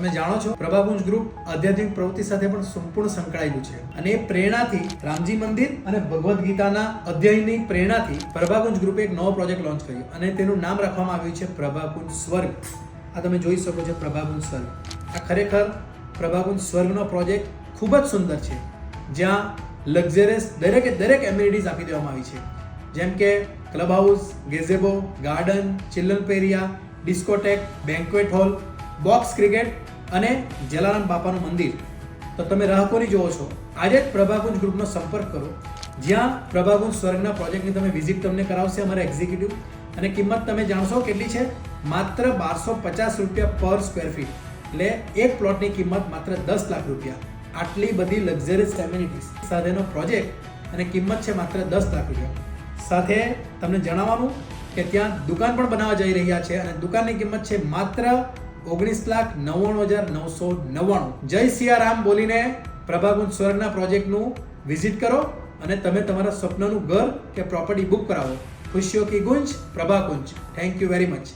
તમે જાણો છો, પ્રભાપુંજ ગ્રુપ આધ્યાત્મિક પ્રવૃત્તિ સાથે પણ સંપૂર્ણ સંકળાયેલું છે. અને એ પ્રેરણાથી રામજી મંદિર અને ભગવદ્ ગીતાના અધ્યયનની પ્રેરણાથી પ્રભાપુંજ ગ્રુપે એક નવો પ્રોજેક્ટ લોન્ચ કર્યો. અને તેનું નામ રાખવામાં આવ્યું છે પ્રભાપુંજ સ્વર્ગ. આ તમે જોઈ શકો છો પ્રભાપુંજ સ્વર્ગ. આ ખરેખર પ્રભાપુંજ સ્વર્ગનો પ્રોજેક્ટ ખૂબ જ સુંદર છે. જ્યાં લક્ઝરિયસ દરેકે, દરેક એમ્યુનિટીઝ આપી દેવામાં આવી છે. જેમ કે club house gazebo garden children area discotheque banquet hall box cricket અને જલારામ બાપાનું મંદિર, તો તમે રાહકોની જોવો છો? આજે જ પ્રભાકુંજ ગ્રુપનો સંપર્ક કરો. જ્યાં પ્રભાકુંજ સ્વર્ગના પ્રોજેક્ટની તમે વિઝિટ તમને કરાવશે અમારા એક્ઝિક્યુટિવ. અને કિંમત તમે જાણશો કેટલી છે? માત્ર બારસો પચાસ રૂપિયા પર સ્ક્વેર ફીટ. એટલે એક પ્લોટની કિંમત માત્ર દસ લાખ રૂપિયા. આટલી બધી લક્ઝરિયસ ફેમિલિટીસ સાથેનો પ્રોજેક્ટ અને કિંમત છે માત્ર દસ લાખ રૂપિયા. સાથે તમને જણાવવાનું કે ત્યાં દુકાન પણ બનાવવા જઈ રહ્યા છે અને દુકાનની કિંમત છે માત્ર ઓગણીસ લાખ નવ્વાણું હજાર નવસો નવ્વાણું. જય સિયારામ બોલીને પ્રભાકુંજ સ્વર્ગના પ્રોજેક્ટનું વિઝિટ કરો અને તમે તમારા સ્વપ્નનું ઘર કે પ્રોપર્ટી બુક કરાવો. ખુશીઓ કી ગુંજ Prabhakunj thank you very much